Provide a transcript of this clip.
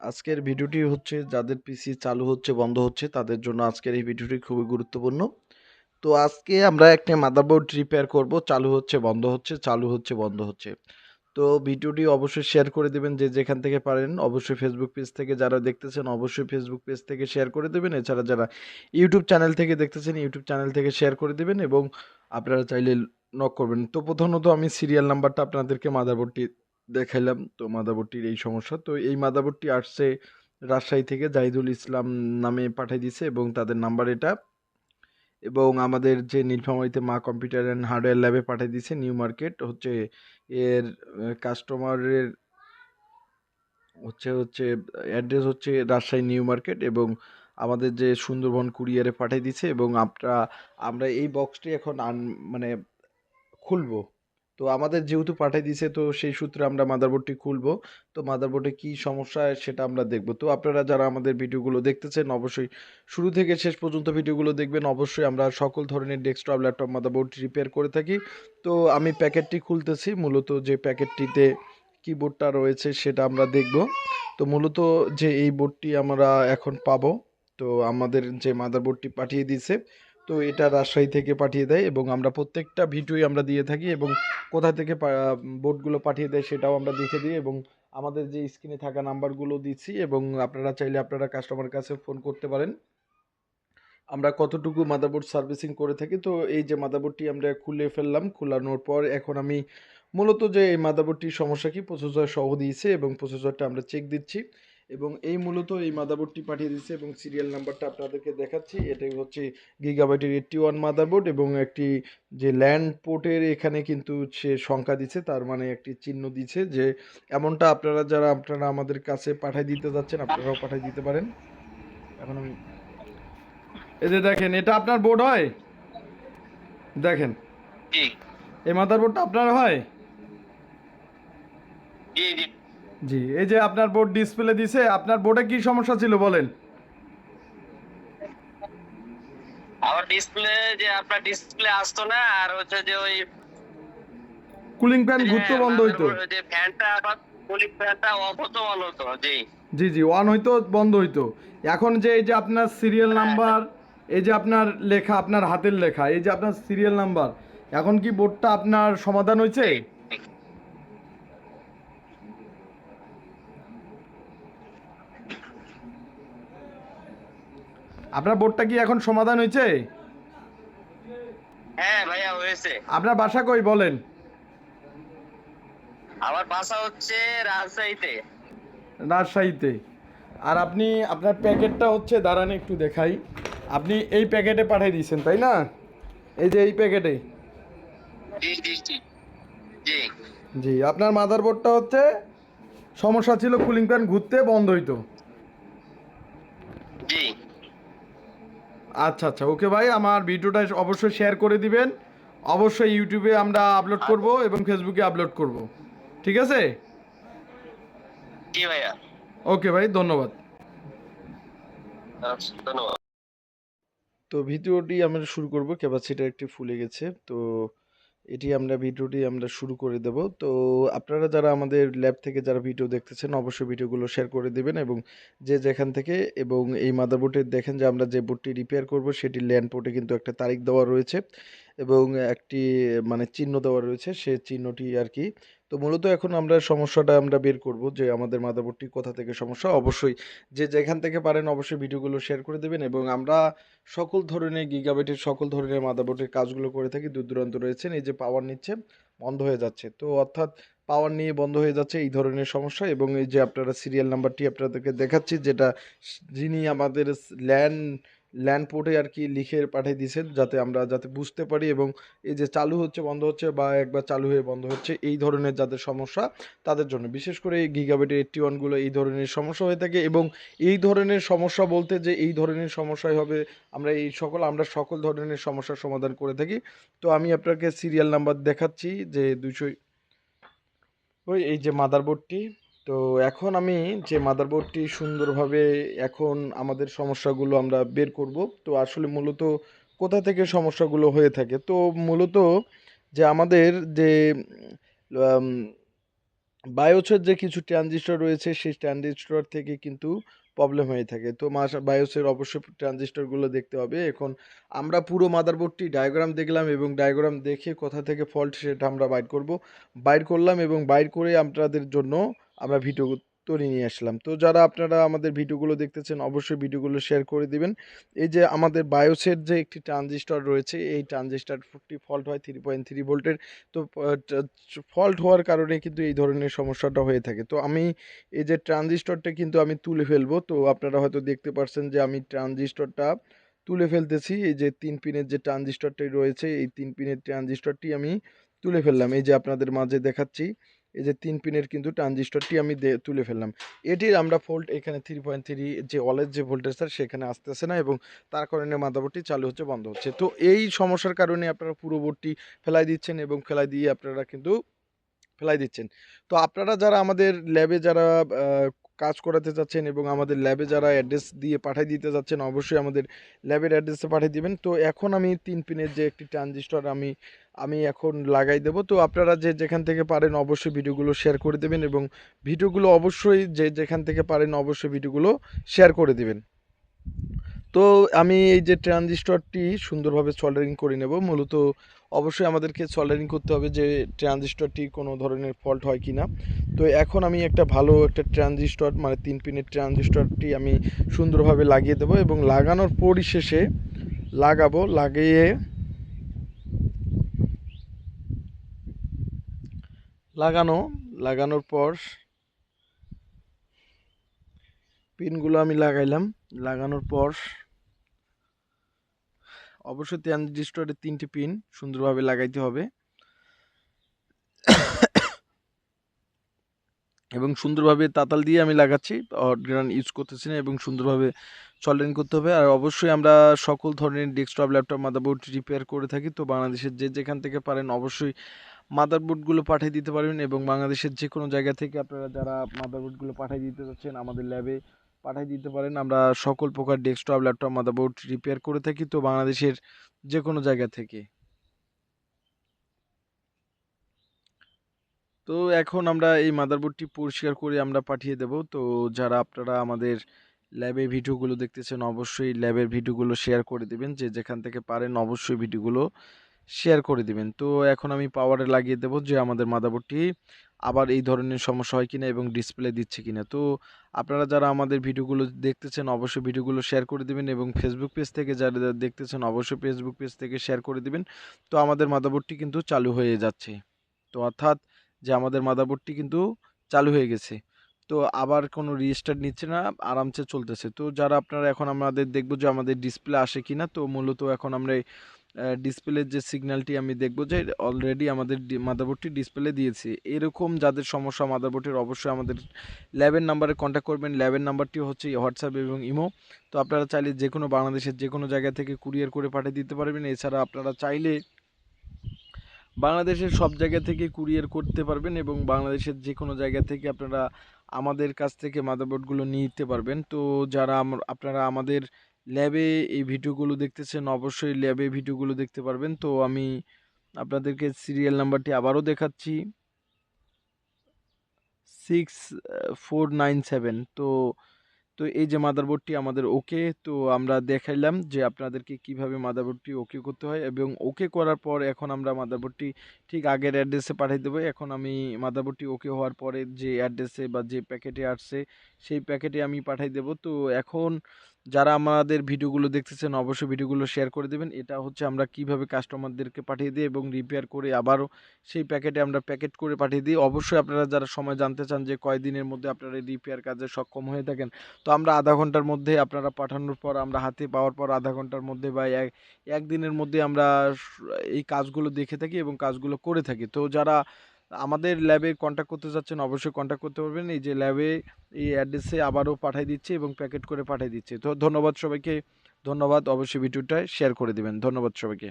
আজকের ভিডিওটি হচ্ছে যাদের পিসি চালু হচ্ছে, বন্ধ হচ্ছে, তাদের জন্য আজকের এই ভিডিওটি খুবই গুরুত্বপূর্ণ। তো আজকে আমরা একটা মাদারবোর্ড রিপেয়ার করব, চালু হচ্ছে, বন্ধ হচ্ছে, চালু হচ্ছে, বন্ধ হচ্ছে। তো ভিডিওটি অবশ্যই শেয়ার করে দেবেন যে যেখান থেকে পারেন। অবশ্যই ফেসবুক পেজ থেকে যারা দেখতেছেন, অবশ্যই ফেসবুক পেজ থেকে শেয়ার করে দেবেন। এছাড়া যারা ইউটিউব চ্যানেল থেকে দেখতেছেন ইউটিউব চ্যানেল থেকে শেয়ার করে দেবেন এবং আপনারা চাইলে নক করবেন। তো প্রথমত আমি সিরিয়াল নাম্বারটা আপনাদেরকে মাদারবোর্ডটি দেখাইলাম তো মাদারবোর্ডটির এই সমস্যা। তো এই মাদারবোর্ডটি আসছে রাজশাহী থেকে জাহিদুল ইসলাম নামে পাঠিয়ে দিয়েছে এবং তাদের নাম্বার এটা। এবং আমাদের যে নীলফামারীতে মা কম্পিউটার অ্যান্ড হার্ডওয়্যার ল্যাবে পাঠিয়ে দিয়েছে নিউ মার্কেট, হচ্ছে এর কাস্টমারের হচ্ছে হচ্ছে অ্যাড্রেস হচ্ছে রাজশাহী নিউ মার্কেট এবং আমাদের যে সুন্দরবন কুরিয়ারে পাঠিয়ে দিয়েছে এবং আমরা আমরা এই বক্সটি এখন আন মানে খুলবো। তো আমাদের যেহেতু পাঠিয়ে দিয়েছে, তো সেই সূত্রে আমরা মাদারবোর্ডটি খুলবো। তো মাদারবোর্ডে কী সমস্যা সেটা আমরা দেখব। তো আপনারা যারা আমাদের ভিডিওগুলো দেখতেছেন, অবশ্যই শুরু থেকে শেষ পর্যন্ত ভিডিওগুলো দেখবেন। অবশ্যই আমরা সকল ধরনের ডেস্কটপ ল্যাপটপ মাদারবোর্ড রিপেয়ার করে থাকি। তো আমি প্যাকেটটি খুলতেছি। মূলত যে প্যাকেটটিতে কিবোর্ডটা রয়েছে সেটা আমরা দেখব। তো মূলত যে এই বোর্ডটি আমরা এখন পাবো, তো আমাদের যে মাদারবোর্ডটি পাঠিয়ে দিয়েছে তো এটা রাজশাহী থেকে পাঠিয়ে দেয় এবং আমরা প্রত্যেকটা ভিডিওই আমরা দিয়ে থাকি এবং কোথা থেকে বোর্ডগুলো পাঠিয়ে দেয় সেটাও আমরা দেখে দিই এবং আমাদের যে স্ক্রিনে থাকা নাম্বারগুলো দিচ্ছি এবং আপনারা চাইলে আপনারা কাস্টমার কাছে ফোন করতে পারেন। আমরা কতটুকু মাদারবোর্ড সার্ভিসিং করে থাকি? তো এই যে মাদারবোর্ডটি আমরা খুলে ফেললাম, খোলানোর পর এখন আমি মূলত যে এই মাদারবোর্ডটির সমস্যা কি? প্রসেসর সহ দিয়েছে এবং প্রসেসরটা আমরা চেক দিচ্ছি। এবং এই মূলত এই মাদারবোর্ডটি পাঠিয়ে দিয়েছে এবং সিরিয়াল নাম্বারটা আপনাদেরকে দেখাচ্ছি। এটাই হচ্ছে গিগাবাইটের এইটটি ওয়ান মাদারবোর্ড এবং একটি যে ল্যান্ড পোর্টের এখানে কিন্তু সে সংখ্যা দিছে তার মানে একটি চিহ্ন দিছে যে এমনটা আপনারা যারা আপনারা আমাদের কাছে পাঠিয়ে দিতে যাচ্ছেন আপনারাও পাঠিয়ে দিতে পারেন। এখন আমি এই যে দেখেন এটা আপনার বোর্ড হয়? দেখেন। এই মাদারবোর্ডটা আপনার হয়? জি জি। জি এই যে আপনার বোর্ড ডিসপ্লে দিছে আপনার বোর্ডে কি সমস্যা ছিল বলেন? আমার ডিসপ্লে যে আপনার ডিসপ্লে আসতো না আর হচ্ছে যে ওই কুলিং ফ্যান ঘুরতে হ্যাঁ, বন্ধ হইতো? যে ফ্যানটা আবার কুলিং ফ্যানটা অফ হতো অন হতো জি। জি জি অন হইতো বন্ধ হইতো। এখন যে এই যে আপনার সিরিয়াল নাম্বার এই যে আপনার লেখা আপনার হাতের লেখা এই যে আপনার সিরিয়াল নাম্বার এখন কি বোর্ডটা আপনার সমাধান হয়েছে আপনার বোর্ডটা কি এখন সমাধান হয়েছে? হ্যাঁ ভাইয়া হয়েছে। আপনার বাসা কই বলেন? আমার বাসা হচ্ছে রাজশাহীতে। রাজশাহীতে। আর আপনি আপনার প্যাকেটটা হচ্ছে দাঁড়ান একটু দেখাই। আপনি এই প্যাকেটে পাঠিয়ে দিয়েছেন তাই না? এই যে এই প্যাকেটে। জি আপনার মাদারবোর্ডটা হচ্ছে সমস্যা ছিল কুলিং ফ্যান ঘুরতে বন্ধ হইতো জি আচ্ছা আচ্ছা। ওকে ভাই আমার ভিডিওটা অবশ্যই শেয়ার করে দিবেন। অবশ্যই ইউটিউবে আমরা আপলোড করব এবং ফেসবুকে আপলোড করব। ঠিক আছে? ভাইয়া। ওকে ভাই ধন্যবাদ। আচ্ছা, ধন্যবাদ। তো ভিডিওটি আমরা শুরু করব। ক্যাপাসিটার একটি ফুলে গেছে। তো এটি আমরা ভিডিওটি আমরা শুরু করে দেব। তো আপনারা যারা আমাদের ল্যাব থেকে যারা ভিডিও দেখতেছেন, অবশ্যই ভিডিওগুলো শেয়ার করে দেবেন এবং যে যেখান থেকে এবং এই মাদারবোর্ডে দেখেন যে আমরা যে বোর্ডটি রিপেয়ার করব, সেটি ল্যান্ড পোর্টে কিন্তু একটা তারিখ দেওয়া রয়েছে। এবং একটি মানে চিহ্ন দেওয়া রয়েছে, সে চিহ্নটি আর কি। তো মূলত এখন আমরা সমস্যাটা আমরা বের করব যে, আমাদের মাদারবোর্ডটি কোথা থেকে সমস্যা? অবশ্যই যে যেখান থেকে পারেন অবশ্যই ভিডিওগুলো শেয়ার করে দেবেন এবং আমরা সকল ধরনের গিগাবাইটের, সকল ধরনের মাদারবোর্ডের কাজগুলো করে থাকি, দূর দূরান্ত রয়েছেন, এই যে পাওয়ার নিচ্ছে, বন্ধ হয়ে যাচ্ছে। তো অর্থাৎ পাওয়ার নিয়ে বন্ধ হয়ে যাচ্ছে এই ধরনের সমস্যা এবং এই যে আপনারা সিরিয়াল নাম্বারটি আপনাদেরকে দেখাচ্ছি, যেটা যিনি আমাদের ল্যান্ড ল্যান্ড পোর্টে আর কি লিখে পাঠিয়ে দিয়েছেন যাতে আমরা, যাতে বুঝতে পারি এবং এই যে চালু হচ্ছে, বন্ধ হচ্ছে বা একবার চালু হয়ে বন্ধ হচ্ছে, এই ধরনের যাদের সমস্যা তাদের জন্য। বিশেষ করে এই গিগাবাইটের এইটটি ওয়ানগুলো এই ধরনের সমস্যা হয়ে থাকে এবং এই ধরনের সমস্যা বলতে যে এই ধরনের সমস্যাই হবে, আমরা এই সকল, আমরা সকল ধরনের সমস্যার সমাধান করে থাকি। তো আমি আপনাকে সিরিয়াল নাম্বার দেখাচ্ছি যে দুশো ওই, এই যে মাদারবোর্ডটি তো এখন আমি যে মাদারবোর্ডটি সুন্দরভাবে এখন আমাদের সমস্যাগুলো আমরা বের করব, তো আসলে মূলত কোথা থেকে সমস্যাগুলো হয়ে থাকে? তো মূলত যে আমাদের যে বায়োসের যে কিছু ট্রানজিস্টর রয়েছে, সেই ট্রানজিস্টর থেকে কিন্তু প্রবলেম হয়ে থাকে। তো মাস, বায়োসের অবশ্যই ট্রানজিস্টরগুলো দেখতে হবে। এখন আমরা পুরো মাদারবোর্ডটি ডায়াগ্রাম দেখলাম এবং ডায়াগ্রাম দেখে কোথা থেকে ফল্ট সেটা আমরা বাইর করব। বাইর করলাম এবং বাইর করে আপনাদের জন্য আমরা ভিডিও তৈরি নিয়ে আসলাম। তো যারা আপনারা আমাদের ভিডিওগুলো দেখতেছেন, অবশ্যই ভিডিওগুলো শেয়ার করে দিবেন। এই যে আমাদের বায়োসের যে একটি ট্রানজিস্টর রয়েছে, এই ট্রানজিস্টরটি ফল্ট হয় থ্রি পয়েন্ট থ্রি ভোল্টের তো ফল্ট হওয়ার কারণে কিন্তু এই ধরনের সমস্যাটা হয়ে থাকে। তো আমি এই যে ট্রানজিস্টরটা কিন্তু আমি তুলে ফেলব। তো আপনারা হয়তো দেখতে পাচ্ছেন যে আমি ট্রানজিস্টরটা তুলে ফেলতেছি। এই যে তিন পিনের যে ট্রানজিস্টরটি রয়েছে, এই তিন পিনের ট্রানজিস্টরটি আমি তুলে ফেললাম। এই যে আপনাদের মাঝে দেখাচ্ছি। এই যে তিন পিনের কিন্তু ট্রানজিস্টরটি আমি তুলে ফেললাম। এটির আমরা ফোল্ট এখানে থ্রি পয়েন্ট থ্রি যে অলের যে ভোল্টেজ স্যার সেখানে আসতেছে না এবং তার কারণে মাদাবোর্ডটি চালু হচ্ছে বন্ধ হচ্ছে। তো এই সমস্যার কারণে আপনারা পুরো বোর্ডটি ফেলাই দিচ্ছেন এবং ফেলাই দিয়ে আপনারা কিন্তু ফেলাই দিচ্ছেন। তো আপনারা যারা আমাদের ল্যাবে যারা কাজ করাতে যাচ্ছেন এবং আমাদের ল্যাবে যারা অ্যাড্রেস দিয়ে পাঠিয়ে দিতে যাচ্ছেন অবশ্যই আমাদের ল্যাবের অ্যাড্রেসে পাঠিয়ে দিবেন। তো এখন আমি তিন পিনের যে একটি ট্রানজিস্টর আমি আমি এখন লাগাই দেবো। তো আপনারা যে যেখান থেকে পারেন অবশ্যই ভিডিওগুলো শেয়ার করে দেবেন এবং ভিডিওগুলো অবশ্যই যে যেখান থেকে পারেন অবশ্যই ভিডিওগুলো শেয়ার করে দেবেন। তো আমি এই যে ট্রানজিস্টরটি সুন্দরভাবে সল্ডারিং করে নেব। মূলত অবশ্যই আমাদেরকে সল্ডারিং করতে হবে যে ট্রানজিস্টরটি কোনো ধরনের ফল্ট হয় কি না তো এখন আমি একটা ভালো একটা ট্রানজিস্টর মানে তিন পিনের ট্রানজিস্টরটি আমি সুন্দরভাবে লাগিয়ে দেবো এবং লাগানোর পরিশেষে লাগাবো, লাগিয়ে লাগানো, লাগানোর পর পিনগুলো আমি লাগাইলাম। লাগানোর পর অবশ্যই ট্রানজিস্টরের তিনটি পিন সুন্দরভাবে লাগাইতে হবে। এবং সুন্দরভাবে তাতাল দিয়ে আমি লাগাচ্ছি গ্রান ইউজ করতেছি না, এবং সুন্দরভাবে সল্ডারিং করতে হবে। আর অবশ্যই আমরা সকল ধরনের ডেস্কটপ ল্যাপটপ মাদারবোর্ড রিপেয়ার করে থাকি। তো বাংলাদেশের যে যেখান থেকে পারেন অবশ্যই মাদারবোর্ডগুলো পাঠিয়ে দিতে পারবেন এবং বাংলাদেশের যে কোনো জায়গা থেকে আপনারা যারা মাদারবোর্ডগুলো পাঠিয়ে দিতে চাচ্ছেন, আমাদের ল্যাবে পাঠিয়ে দিতে পারেন। আমরা সকল প্রকার ডেস্কটপ ল্যাপটপ মাদারবোর্ড রিপেয়ার করে থাকি, তো বাংলাদেশের যে কোনো জায়গা থেকে। তো এখন আমরা এই মাদারবোর্ডটি পরিষ্কার করে আমরা পাঠিয়ে দেব। তো যারা আপনারা আমাদের ল্যাবে ভিডিওগুলো দেখতেছেন, অবশ্যই ল্যাবের ভিডিওগুলো শেয়ার করে দিবেন। যে যেখান থেকে পারেন, অবশ্যই ভিডিওগুলো শেয়ার করে দিবেন। তো এখন আমি পাওয়ারে লাগিয়ে দেব যে আমাদের মাদারবোর্ডটি আবার এই ধরনের সমস্যা হয় কিনা এবং ডিসপ্লে দিচ্ছে কিনা। তো আপনারা যারা আমাদের ভিডিওগুলো দেখতেছেন অবশ্যই ভিডিওগুলো শেয়ার করে দিবেন এবং ফেসবুক পেজ থেকে যারা দেখতেছেন অবশ্যই ফেসবুক পেজ থেকে শেয়ার করে দিবেন। তো আমাদের মাদারবোর্ডটি কিন্তু চালু হয়ে যাচ্ছে। তো অর্থাৎ যে আমাদের মাদারবোর্ডটি কিন্তু চালু হয়ে গেছে। তো আবার কোনো রেজিস্টার নিচ্ছে না, আরামসে চলতেছে। তো যারা আপনারা এখন আমাদের দেখব যে আমাদের ডিসপ্লে আসে কিনা, তো মূলত এখন আমরা ডিসপ্লের যে সিগন্যালটি আমি দেখব যে অলরেডি আমাদের মাদারবোর্ডটি ডিসপ্লে দিয়েছে। এরকম যাদের সমস্যা মাদারবোর্ডের অবশ্যই আমাদের ল্যাবের নাম্বারে কন্ট্যাক্ট করবেন। ল্যাবের নাম্বারটি হচ্ছে হোয়াটসঅ্যাপ এবং ইমো তো আপনারা চাইলে যে কোনো বাংলাদেশের যে কোনো জায়গা থেকে কুরিয়ার করে পাঠিয়ে দিতে পারবেন। এছাড়া আপনারা চাইলে বাংলাদেশের সব জায়গা থেকে কুরিয়ার করতে পারবেন এবং বাংলাদেশের যে কোনো জায়গা থেকে আপনারা আমাদের কাছ থেকে মাদারবোর্ডগুলো নিতে পারবেন। তো যারা আপনারা আমাদের ল্যাবে এই ভিডিওগুলো দেখতেছেন, অবশ্যই ল্যাবে ভিডিওগুলো দেখতে পারবেন। তো আমি আপনাদেরকে সিরিয়াল নাম্বারটি আবারও দেখাচ্ছি। সিক্স ফোর নাইন সেভেন তো তো এই যে মাদারবোর্ডটি আমাদের ওকে তো আমরা দেখাইলাম যে আপনাদেরকে কীভাবে মাদারবোর্ডটি ওকে করতে হয় এবং ওকে করার পর এখন আমরা মাদারবোর্ডটি ঠিক আগের অ্যাড্রেসে পাঠিয়ে দেবো। এখন আমি মাদারবোর্ডটি ওকে হওয়ার পরে যে অ্যাড্রেসে বা যে প্যাকেটে আসছে, সেই প্যাকেটে আমি পাঠিয়ে দেবো। তো এখন যারা আমাদের ভিডিওগুলো দেখতেছেন, অবশ্যই ভিডিওগুলো শেয়ার করে দেবেন। এটা হচ্ছে আমরা কীভাবে কাস্টমারদেরকে পাঠিয়ে দিই এবং রিপেয়ার করে আবারও সেই প্যাকেটে আমরা প্যাকেট করে পাঠিয়ে দিই। অবশ্যই আপনারা যারা সময় জানতে চান যে কয়দিনের মধ্যে আপনারা রিপেয়ার কাজে সক্ষম হয়ে থাকেন, তো আমরা আধা ঘণ্টার মধ্যে আপনারা পাঠানোর পর, আমরা হাতে পাওয়ার পর আধা ঘণ্টার মধ্যে বা এক, একদিনের মধ্যে আমরা এই কাজগুলো দেখে থাকি এবং কাজগুলো করে থাকি। তো যারা আমাদের ল্যাবে কন্ট্যাক্ট করতে যাচ্ছেন, অবশ্যই কন্ট্যাক্ট করতে পারবেন। এই যে ল্যাবে এই অ্যাড্রেসে আবারও পাঠিয়ে দিচ্ছে এবং প্যাকেট করে পাঠিয়ে দিচ্ছে। তো ধন্যবাদ সবাইকে। ধন্যবাদ। অবশ্যই ভিডিওটা শেয়ার করে দেবেন। ধন্যবাদ সবাইকে।